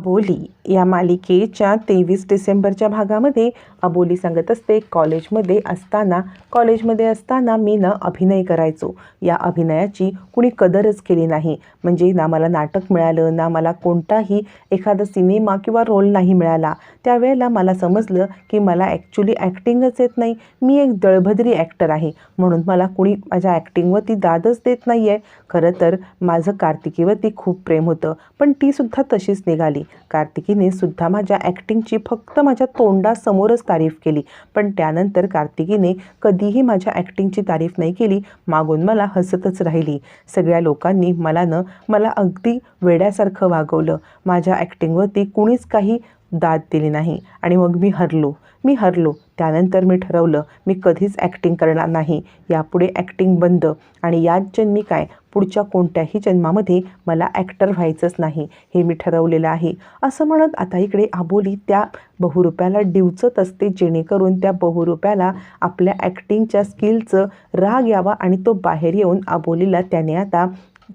अबोली या मालिकेच्या तेवीस डिसेंबरच्या भागामध्ये अबोली सांगत असते कॉलेजमध्ये असताना कॉलेजमध्ये असताना मी ना अभिनय करायचो. या अभिनयाची कुणी कदरच केली नाही. म्हणजे ना मला नाटक मिळालं ना मला कोणताही एखादा सिनेमा किंवा रोल नाही मिळाला. त्यावेळेला मला समजलं की मला ॲक्च्युली ॲक्टिंगच येत नाही. मी एक दळभद्री ॲक्टर आहे. म्हणून मला कुणी माझ्या ॲक्टिंगवरती दादच देत नाही आहे खरं तर माझं कार्तिकीवरती खूप प्रेम होतं. पण तीसुद्धा तशीच निघाली. कार्तिकीने सुद्धा माझ्या ॲक्टिंगची फक्त माझ्या तोंडासमोरच तारीफ केली. पण त्यानंतर कार्तिकीने कधीही माझ्या ॲक्टिंगची तारीफ नाही केली. मागून मला हसतच राहिली. सगळ्या लोकांनी मला न मला अगदी वेड्यासारखं वागवलं. माझ्या ॲक्टिंगवरती कुणीच काही दाद दिली नाही. आणि मग मी हरलो. मी हरलो. त्यानंतर मी ठरवलं मी कधीच ॲक्टिंग करणार नाही. यापुढे ॲक्टिंग बंद. आणि याच जन्मी काय? पुढच्या कोणत्याही जन्मामध्ये मला ॲक्टर व्हायचंच नाही. हे मी ठरवलेलं आहे. असं म्हणत आता इकडे आबोली त्या बहुरुप्याला डिवचत असते. जेणेकरून त्या बहुरुप्याला आपल्या ॲक्टिंगच्या स्किलचं राग यावा आणि तो बाहेर येऊन आबोलीला त्याने आता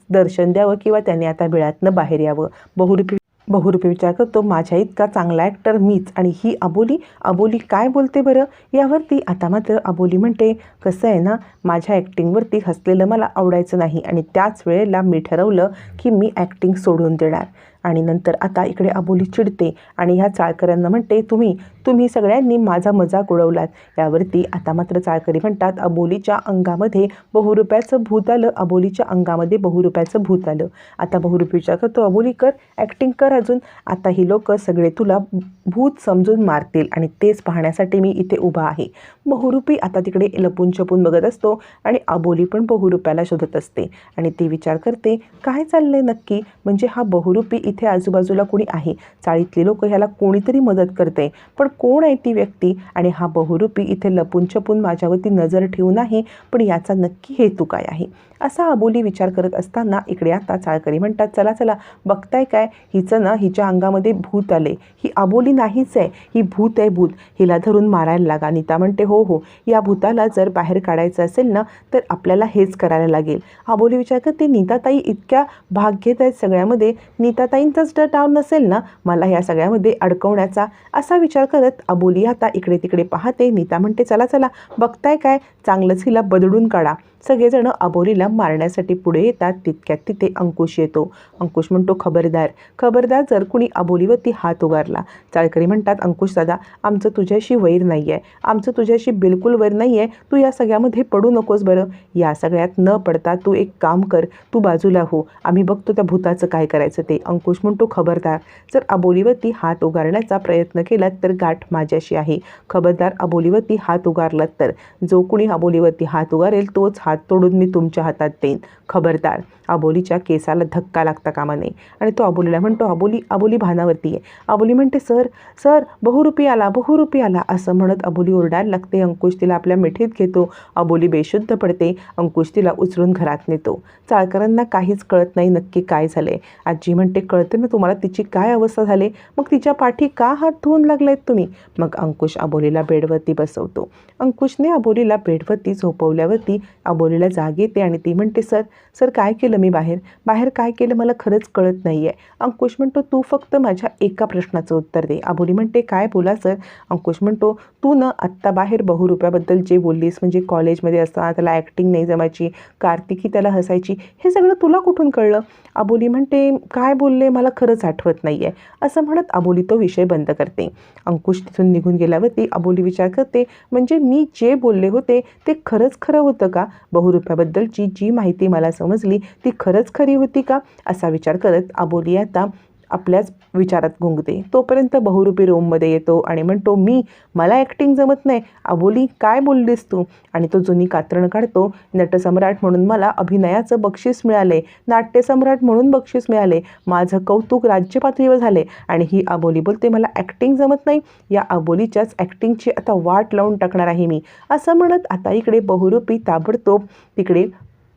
दर्शन द्यावं किंवा त्याने आता बिळातनं बाहेर यावं. बहुरूपी बहुरूपी विचार करतो माझ्या इतका चांगला ॲक्टर मीच आणि ही अबोली. अबोली काय बोलते बरं? यावरती आता मात्र अबोली म्हणते कसं आहे ना माझ्या ॲक्टिंगवरती हसलेलं मला आवडायचं नाही आणि त्याच वेळेला मी ठरवलं की मी ॲक्टिंग सोडून देणार. आणि नंतर आता इकडे अबोली चिडते आणि ह्या चाळकऱ्यांना म्हणते तुम्ही तुम्ही सगळ्यांनी माझा मजाक उडवलात. यावरती आता मात्र चाळकरी म्हणतात अबोलीच्या अंगामध्ये बहुरुप्याचं भूत आलं अबोलीच्या अंगामध्ये बहुरुप्याचं भूत आलं. आता बहुरुपी विचार करतो अबोली कर ॲक्टिंग कर अजून. आता ही लोक सगळे तुला भूत समजून मारतील आणि तेच पाहण्यासाठी मी इथे उभा आहे. बहुरूपी आता तिकडे लपून छपून बघत असतो आणि अबोली पण बहुरुप्याला शोधत असते. आणि ती विचार करते काय चाललंय नक्की? म्हणजे हा बहुरूपी इथे आजूबाजूला कोणी आहे? चाळीतली लोक ह्याला कोणीतरी मदत करते. पण कोण आहे ती व्यक्ती? आणि हा बहुरूपी इथे लपून छपून माझ्यावरती नजर ठेवून आहे पण याचा नक्की हेतू काय आहे? असा अबोली विचार करत असताना इकडे आता चाळकरी म्हणतात चला चला बघताय काय? हिचं ना हिच्या अंगामध्ये भूत आले. ही अबोली नाहीच आहे. ही भूत आहे भूत. हिला धरून मारायला लागा. नीता म्हणते हो हो. या भूताला जर बाहेर काढायचं असेल ना तर आपल्याला हेच करायला लागेल. अबोली विचार करते नीताताई इतक्या भाग घेत आहेत सगळ्यामध्ये. नीताताई नीताताईंचाच डर डाव नसेल ना मला या सगळ्यामध्ये अडकवण्याचा असा विचार करत अबोली आता इकडे तिकडे पाहते. नीता म्हणते चला चला बघताय काय? चांगलंच हिला बदडून काढा. सगळेजण अबोलीला मारण्यासाठी पुढे येतात तितक्यात तिथे अंकुश येतो. अंकुश म्हणतो खबरदार खबरदार जर कुणी अबोलीवरती हात उगारला. चाळकरी म्हणतात अंकुश दादा आमचं तुझ्याशी वैर नाही आहे आमचं तुझ्याशी बिलकुल वैर नाही आहे तू या सगळ्यामध्ये पडू नकोस बरं. या सगळ्यात न पडता तू एक काम कर. तू बाजूला हो. आम्ही बघतो त्या भूताचं काय करायचं ते. अंकुश म्हणतो खबरदार जर अबोलीवरती हात उगारण्याचा प्रयत्न केलात तर गाठ माझ्याशी आहे. खबरदार अबोलीवरती हात उगारलात तर. जो कुणी अबोलीवरती हात उगारेल तोच हात तोडून मी तुमच्या हातात देईन. खबरदार. अबोलीच्या केसाला धक्का लागता कामा नये. आणि तो अबोलीला म्हणतो अबोली अबोली भानावरती आहे. अबोली म्हणते सर सर बहुरूपी आला बहुरूपी आला. असं म्हणत अबोली ओरडायला लागते अंकुश तिला आपल्या मिठीत घेतो. अबोली बेशुद्ध पडते अंकुश तिला उचलून घरात नेतो. चाळकरांना काहीच कळत नाही नक्की काय झाले आजी म्हणते कळते ना तुम्हाला तिची काय अवस्था झाली? मग तिच्या पाठी का हात धुवून लागलायत तुम्ही? मग अंकुश अबोलीला बेडवरती बसवतो. अंकुशने अबोलीला बेडवरती झोपवल्यावरती अबोलीला जाग येते आणि ती म्हणते सर सर काय केलं मी बाहेर? बाहेर काय केलं मला खरंच कळत नाही आहे अंकुश म्हणतो तू फक्त माझ्या एका प्रश्नाचं उत्तर दे. अबोली म्हणते काय बोला सर? अंकुश म्हणतो तू न आत्ता बाहेर बहुरुपयाबद्दल जे बोललीस म्हणजे कॉलेजमध्ये असताना त्याला ॲक्टिंग नाही जमायची कार्तिकी त्याला हसायची हे सगळं तुला कुठून कळलं? अबोली म्हणते काय बोलले मला खरंच आठवत नाही आहे असं म्हणत अबोली तो विषय बंद करते. अंकुश तिथून निघून गेल्यावरती अबोली विचार करते म्हणजे मी जे बोलले होते ते खरंच खरं होतं का? बहुरुपयाबद्दलची जी माहिती मला समजली ती खरंच खरी होती का? असा विचार करत अबोली आता आपल्याच विचारात गुंगते. तोपर्यंत बहुरूपी रोममध्ये येतो आणि म्हणतो मी मला ॲक्टिंग जमत नाही. अबोली काय बोललीस तू? आणि तो जुनी कात्रण काढतो. नटसम्राट म्हणून मला अभिनयाचं बक्षीस मिळाले. नाट्यसम्राट म्हणून बक्षीस मिळाले. माझं कौतुक राज्यपातळीवर झाले. आणि ही अबोली बोलते मला ॲक्टिंग जमत नाही. या अबोलीच्याच ॲक्टिंगची आता वाट लावून टाकणार आहे मी. असं म्हणत आता इकडे बहुरूपी ताबडतोब तिकडे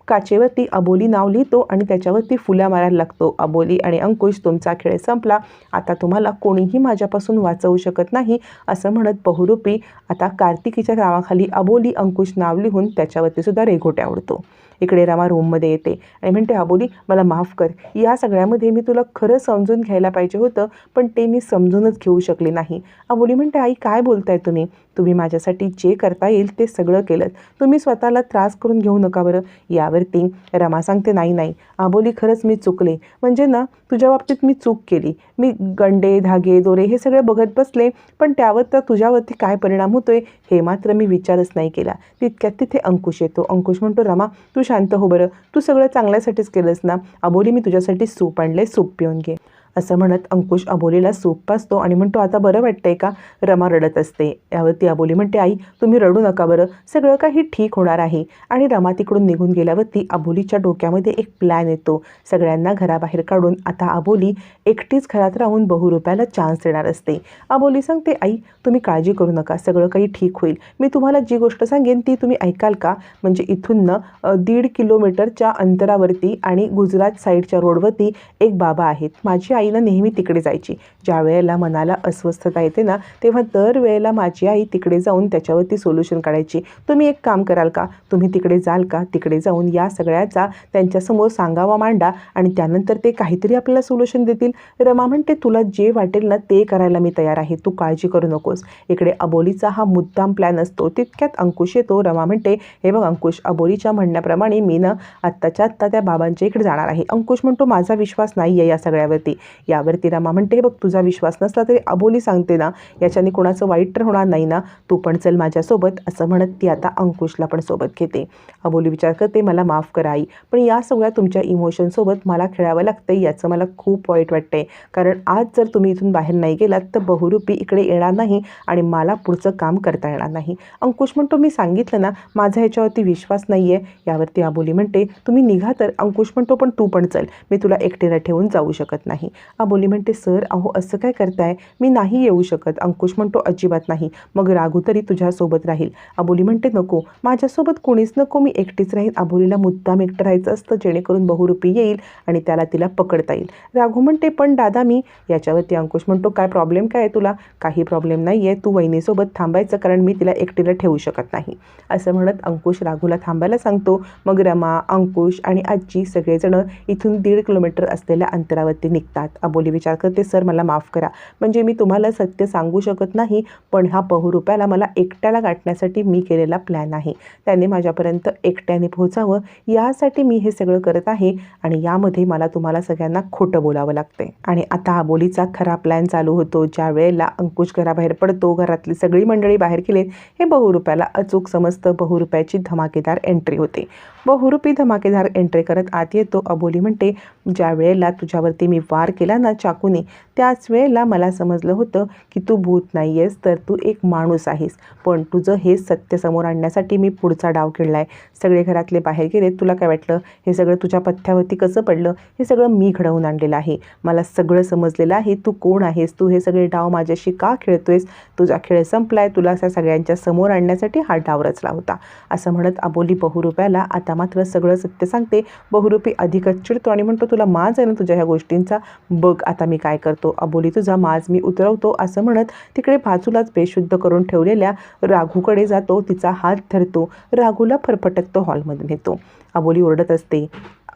काचेवरती अबोली नाव लिहितो आणि त्याच्यावरती फुल्या मारायला लागतो. अबोली आणि अंकुश तुमचा खेळ संपला. आता तुम्हाला कोणीही माझ्यापासून वाचवू शकत नाही असं म्हणत बहुरूपी आता कार्तिकीच्या नावाखाली अबोली अंकुश नाव लिहून त्याच्यावरती सुद्धा रेघोट्या आवडतो. इकडे रमा रूममध्ये येते. आणि म्हणते आबोली मला माफ कर. या सगळ्यामध्ये मी तुला खरं समजून घ्यायला पाहिजे होतं पण ते मी समजूनच घेऊ शकले नाही. अबोली म्हणते आई काय बोलताय तुम्ही? तुम्ही माझ्यासाठी जे करता येईल ते सगळं केलं तुम्ही स्वतःला त्रास करून घेऊ नका बरं. यावरती रमा सांगते नाही नाही. आबोली खरंच मी चुकले. म्हणजे ना तुझ्या बाबतीत मी चूक केली. मी गंडे धागे दोरे हे सगळे बघत बसले पण त्यावर तर तुझ्यावरती काय परिणाम होतोय हे मात्र मी विचारच नाही केला. तितक्यात तिथे अंकुश येतो. अंकुश म्हणतो रमा तू शांत हो बरं. तू सगळं चांगल्यासाठीच केलंस ना. अबोली मी तुझ्यासाठी सूप आणले सूप पिऊन घे. असं म्हणत अंकुश अबोलीला सूप पासतो आणि म्हणतो आता बरं वाटतंय का? रमा रडत असते. यावरती अबोली म्हणते आई तुम्ही रडू नका बरं. सगळं काही ठीक होणार आहे. आणि रमा तिकडून निघून गेल्यावरती अबोलीच्या डोक्यामध्ये एक प्लॅन येतो. सगळ्यांना घराबाहेर काढून आता अबोली एकटीच घरात राहून बहुरुपयाला चान्स देणार असते. अबोली सांगते आई तुम्ही काळजी करू नका. सगळं काही ठीक होईल. मी तुम्हाला जी गोष्ट सांगेन ती तुम्ही ऐकाल का? म्हणजे इथून न दीड किलोमीटरच्या अंतरावरती आणि गुजरात साईडच्या रोडवरती एक बाबा आहेत. माझी आईनं नेहमी तिकडे जायची. ज्या वेळेला मनाला अस्वस्थता येते ना तेव्हा दर वेळेला माझी आई तिकडे जाऊन त्याच्यावरती सोल्युशन काढायची. तुम्ही एक काम कराल का? तुम्ही तिकडे जाल का? तिकडे जाऊन या सगळ्याचा त्यांच्यासमोर सांगावा मांडा आणि त्यानंतर ते काहीतरी आपल्याला सोल्युशन देतील. रमा म्हणते तुला जे वाटेल ना ते करायला मी तयार आहे. तू काळजी करू नकोस. इकडे अबोलीचा हा मुद्दाम प्लॅन असतो. तितक्यात अंकुश येतो. रमा म्हणते हे बघ अंकुश अबोलीच्या म्हणण्याप्रमाणे मी ना आत्ताच्या आत्ता त्या बाबांच्या इकडे जाणार आहे. अंकुश म्हणतो माझा विश्वास नाही आहे या सगळ्यावरती. यावरती रमा म्हणते हे बघ तुझा विश्वास नसला तरी अबोली सांगते ना याच्याने कोणाचं वाईट तर होणार नाही ना तू पण चल माझ्यासोबत असं म्हणत ती आता अंकुशला पण सोबत घेते. अबोली विचार करते मला माफ करा आई पण या सगळ्या तुमच्या इमोशनसोबत मला खेळावं लागतं याचं मला खूप वाईट वाटतंय. कारण आज जर तुम्ही इथून बाहेर नाही गेलात तर बहुरूपी इकडे येणार नाही आणि मला पुढचं काम करता येणार नाही. अंकुश म्हणतो मी सांगितलं ना माझा ह्याच्यावरती विश्वास नाही आहे यावरती अबोली म्हणते तुम्ही निघा तर. अंकुश म्हणतो पण तू पण चल मी तुला एकटेला ठेवून जाऊ शकत नाही. अबोली म्हणते सर अहो असं काय करताय? मी नाही येऊ शकत. अंकुश म्हणतो अजिबात नाही. मग राघू तरी तुझ्यासोबत राहील. अबोली म्हणते नको. माझ्यासोबत कोणीच नको. मी एकटीच राहील अबोलीला मुद्दाम एकटं राहायचं असतं. जेणेकरून बहुरूपी येईल आणि त्याला तिला पकडता येईल. राघू म्हणते पण दादा मी याच्यावरती अंकुश म्हणतो काय प्रॉब्लेम काय आहे तुला? काही प्रॉब्लेम नाही आहे. तू वहिनीसोबत थांबायचं कारण मी तिला एकटीला ठेवू शकत नाही. असं म्हणत अंकुश राघूला थांबायला सांगतो. मग रमा अंकुश आणि आजी सगळेजण इथून दीड किलोमीटर असलेल्या अंतरावरती निघतात. अबोली विचार करते सर मला माफ करा. म्हणजे मी तुम्हाला सत्य सांगू शकत नाही पण हा बहुरुप्याला मला एकट्याला गाठण्यासाठी मी केलेला प्लॅन आहे. त्याने माझ्यापर्यंत एकट्याने पोहोचावं. यासाठी मी हे सगळं करत आहे आणि यामध्ये मला तुम्हाला सगळ्यांना खोटं बोलावं लागते आणि आता अबोलीचा खरा प्लॅन चालू होतो. ज्या वेळेला अंकुश घराबाहेर पडतो घरातली सगळी मंडळी बाहेर केलेत हे बहुरुप्याला अचूक समजतं बहुरुप्याची धमाकेदार एंट्री होते. बहुरूपी धमाकेदार एंट्री करत आत येतो. अबोली म्हणते ज्या वेळेला तुझ्यावरती मी वार केला ना चाकूने त्याच वेळेला मला समजलं होतं की तू भूत नाही आहेस तर तू एक माणूस आहेस. पण तुझं हे सत्य समोर आणण्यासाठी मी पुढचा डाव खेळला आहे सगळे घरातले बाहेर गेले. तुला काय वाटलं? हे सगळं तुझ्या पथ्यावरती कसं पडलं? हे सगळं मी घडवून आणलेलं आहे. मला सगळं समजलेलं आहे. तू कोण आहेस? तू हे सगळे डाव माझ्याशी का खेळतोयस? तुझा खेळ संपलाय. तुला त्या सगळ्यांच्या समोर आणण्यासाठी हा डाव रचला होता. असं म्हणत अबोली बहुरुप्याला आता मात्र सगळं सत्य सांगते. बहुरूपी अधिकच चिडतो आणि म्हणतो तुला माज आहे ना तुझ्या ह्या गोष्टींचा? बघ आता मी काय करतो. अबोली तुझा माज मी उतरवतो असं म्हणत तिकडे बाजूलाच बेशुद्ध करून ठेवलेल्या राघूकडे जातो. तिचा हात धरतो. राघूला फरफटक तो हॉलमध्ये नेतो अबोली ओरडत असते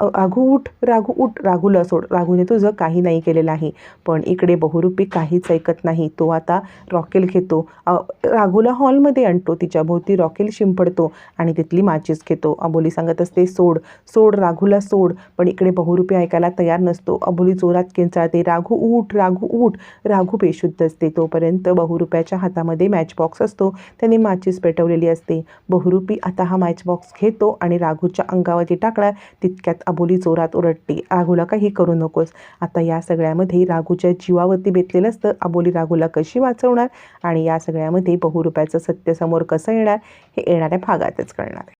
राघू उठ राघू उठ राघूला सोड. राघूने तुझं काही नाही केलेलं आहे. पण इकडे बहुरूपी काहीच ऐकत नाही. तो आता रॉकेल घेतो. राघूला हॉलमध्ये आणतो. तिच्या भोवती रॉकेल शिंपडतो आणि तिथली माचीस घेतो. अबोली सांगत असते सोड सोड राघूला सोड. पण इकडे बहुरूपी ऐकायला तयार नसतो. अबोली जोरात किंचाळते राघू उठ राघू उठ. राघू बेशुद्ध असते. तोपर्यंत बहुरूप्याच्या हातामध्ये मॅच बॉक्स असतो. त्याने माचीस पेटवलेली असते. बहुरूपी आता हा मॅच बॉक्स घेतो आणि राघूच्या अंगावरती टाकणार. तितक्यात अबोली जोरात ओरडते राघूला काही करू नकोस. आता या सगळ्यामध्ये राघूच्या जीवावरती बेतलेलं असतं. अबोली राघूला कशी वाचवणार? आणि या सगळ्यामध्ये बहुरुप्याचं सत्य समोर कसं येणार? हे येणाऱ्या भागातच कळणार.